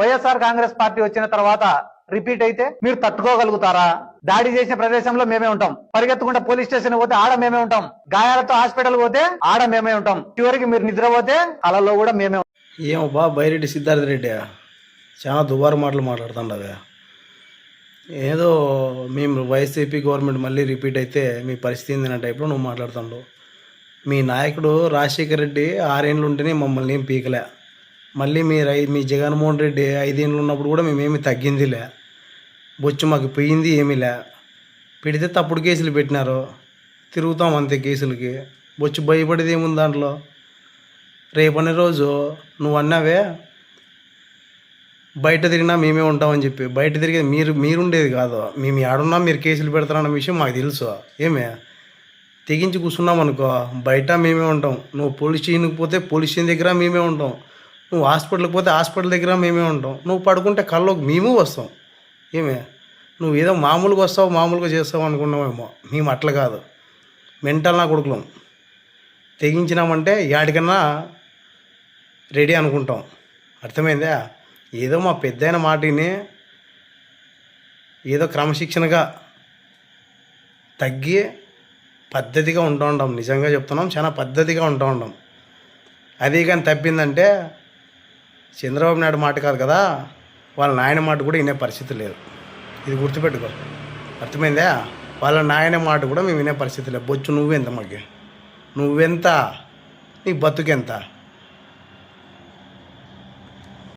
YSR Congress party వచ్చిన తర్వాత repeat అయితే మీరు తట్టుకోగలుగుతారా? దాడి చేసిన ప్రదేశంలో మేమే ఉంటాం. పరిగెత్తుకుంటే పోలీస్ స్టేషన్ పోతే ఆడ మేమే ఉంటాం. గాయాలతో హాస్పిటల్ పోతే ఆడ మేమే ఉంటాం. చివరికి మీరు నిద్ర పోతే అలలో కూడా మేమే ఉంటాం. ఏమో బా బైరెడ్డి సిద్ధార్థ రెడ్డి. చాలా దుబారు మాటలు మాట్లాడుతుండవే ఏదో మేము వైసీపీ గవర్నమెంట్ మళ్ళీ రిపీట్ అయితే మీ పరిస్థితి ఏంది టైప్లో నువ్వు మాట్లాడుతుండవు. మీ నాయకుడు రాజశేఖర రెడ్డి ఆరేళ్ళు ఉంటేనే మమ్మల్ని ఏం పీకలే. మళ్ళీ మీరు మీ జగన్మోహన్ రెడ్డి ఐదేళ్ళు ఉన్నప్పుడు కూడా మేమేమి తగ్గిందిలే. బొచ్చు మాకు పోయింది ఏమీ లే. పెడితే తప్పుడు కేసులు పెట్టినారు. తిరుగుతాం అంతే కేసులకి. బొచ్చు భయపడేది ఏముంది దాంట్లో? రేపనే రోజు నువ్వు అన్నావే బయట తిరిగినా మేమే ఉంటామని చెప్పి. బయట తిరిగేది మీరు మీరుండేది కాదు. మేము ఏడున్నా మీరు కేసులు పెడతారన్న విషయం మాకు తెలుసు. ఏమే? తెగించి కూర్చున్నాం అనుకో బయట మేమే ఉంటాం. నువ్వు పోలీస్ స్టేషన్కి పోతే పోలీస్ స్టేషన్ దగ్గర మేమే ఉంటాం. నువ్వు హాస్పిటల్కి పోతే హాస్పిటల్ దగ్గర మేమే ఉంటాం. నువ్వు పడుకుంటే కళ్ళలోకి మేము వస్తాం. ఏమే? నువ్వు ఏదో మామూలుగా వస్తావు మామూలుగా చేస్తావు అనుకున్నామేమో మేము అట్లా కాదు. మెంటల్ నా కొడుకులం. తెగించినామంటే యాడికన్నా రెడీ అనుకుంటాం. అర్థమైందా? ఏదో మా పెద్దయిన మాటిని ఏదో క్రమశిక్షణగా తగ్గి పద్ధతిగా ఉంటూ ఉంటాం నిజంగా చెప్తున్నాం చాలా పద్ధతిగా ఉంటూ ఉంటాం అది కానీ తప్పిందంటే చంద్రబాబు నాయుడు మాట కాదు కదా వాళ్ళ నాయన మాట కూడా వినే పరిస్థితి లేదు. ఇది గుర్తుపెట్టుకో. అర్థమైందా? వాళ్ళ నాయన మాట కూడా మేము వినే పరిస్థితి లేదు. బొచ్చు నువ్వెంత మాకు? నువ్వెంత? నీ బతుకెంత?